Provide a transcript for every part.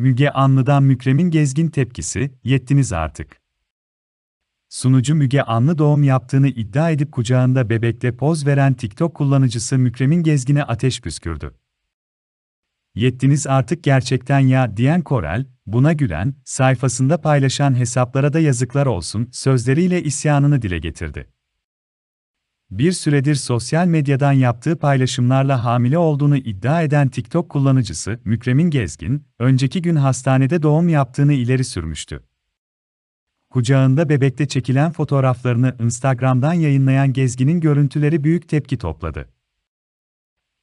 Müge Anlı'dan Mükremin Gezgin tepkisi, yettiniz artık. Sunucu Müge Anlı doğum yaptığını iddia edip kucağında bebekle poz veren TikTok kullanıcısı Mükremin Gezgin'e ateş püskürdü. Yettiniz artık gerçekten ya diyen Korel, buna gülen, sayfasında paylaşan hesaplara da yazıklar olsun sözleriyle isyanını dile getirdi. Bir süredir sosyal medyadan yaptığı paylaşımlarla hamile olduğunu iddia eden TikTok kullanıcısı Mükremin Gezgin, önceki gün hastanede doğum yaptığını ileri sürmüştü. Kucağında bebekte çekilen fotoğraflarını Instagram'dan yayınlayan Gezgin'in görüntüleri büyük tepki topladı.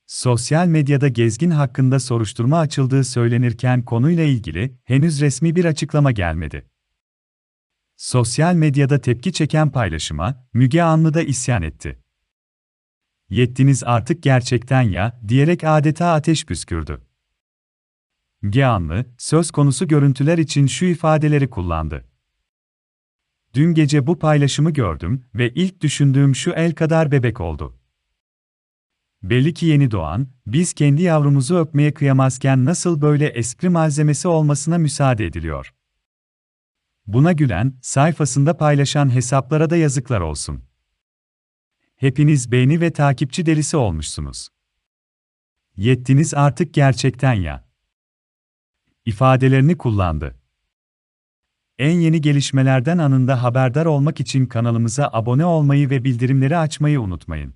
Sosyal medyada Gezgin hakkında soruşturma açıldığı söylenirken konuyla ilgili henüz resmi bir açıklama gelmedi. Sosyal medyada tepki çeken paylaşıma Müge Anlı da isyan etti. Yettiniz artık gerçekten ya diyerek adeta ateş püskürdü. Müge Anlı, söz konusu görüntüler için şu ifadeleri kullandı. Dün gece bu paylaşımı gördüm ve ilk düşündüğüm şu el kadar bebek oldu. Belli ki yeni doğan, biz kendi yavrumuzu öpmeye kıyamazken nasıl böyle espri malzemesi olmasına müsaade ediliyor. Buna gülen, sayfasında paylaşan hesaplara da yazıklar olsun. Hepiniz beğeni ve takipçi delisi olmuşsunuz. Yettiniz artık gerçekten ya. ifadelerini kullandı. En yeni gelişmelerden anında haberdar olmak için kanalımıza abone olmayı ve bildirimleri açmayı unutmayın.